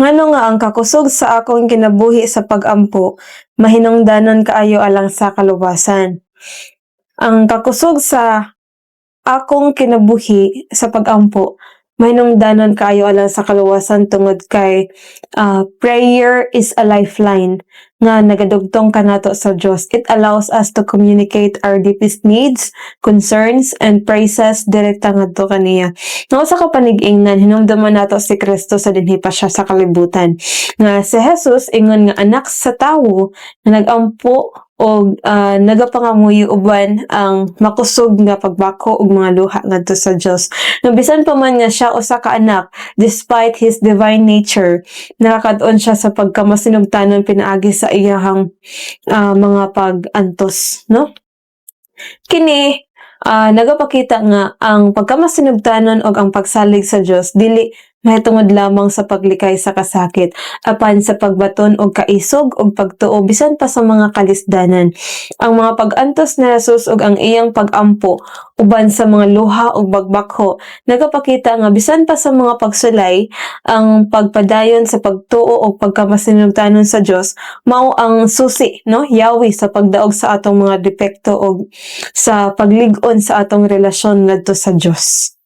Ngano nga ang kakusog sa akong kinabuhi sa pag-ampo, mahinungdanon kaayo alang sa kaluwasan. Ang kakusog sa akong kinabuhi sa pag-ampo, mahinungdanon kaayo alang sa kaluwasan tungod kay ah, prayer is a lifeline nga nagadugtong kanato sa Dios. It allows us to communicate our deepest needs, concerns, and praises direkta ngadto kaniya. Nga sa kapanig-ingnan, hinumduman nato si Kristo sa dinhi pa siya sa kalibutan. Nga si Jesus ingon nga anak sa tawo nga nagampo o ah, nagapangamuyo uban ang makusog nga pagbako og mga luha ngadto sa Dios. Nga bisan pa man nga siya usa ka anak, despite his divine nature, nakakad-on siya sa pagkamasinugtanon pinaagi sa iyahang ah, mga pag-antos, no? Kini ah, nagapakita nga ang pagkamasinugtanon og ang pagsalig sa Dios dili mahitungod lamang sa paglikay sa kasakit apan sa pagbaton og kaisog og pagtuo bisan pa sa mga kalisdanan. Ang mga pag-antos ni Jesus ug ang iyang pag-ampo uban sa mga luha ug bagbakho nagapakita nga bisan pa sa mga pagsulay ang pagpadayon sa pagtuo ug pagkamasinugtanon sa Dios mao ang susi no yawi sa pagdaog sa atong mga depekto ug sa paglig-on sa atong relasyon ngadto sa Dios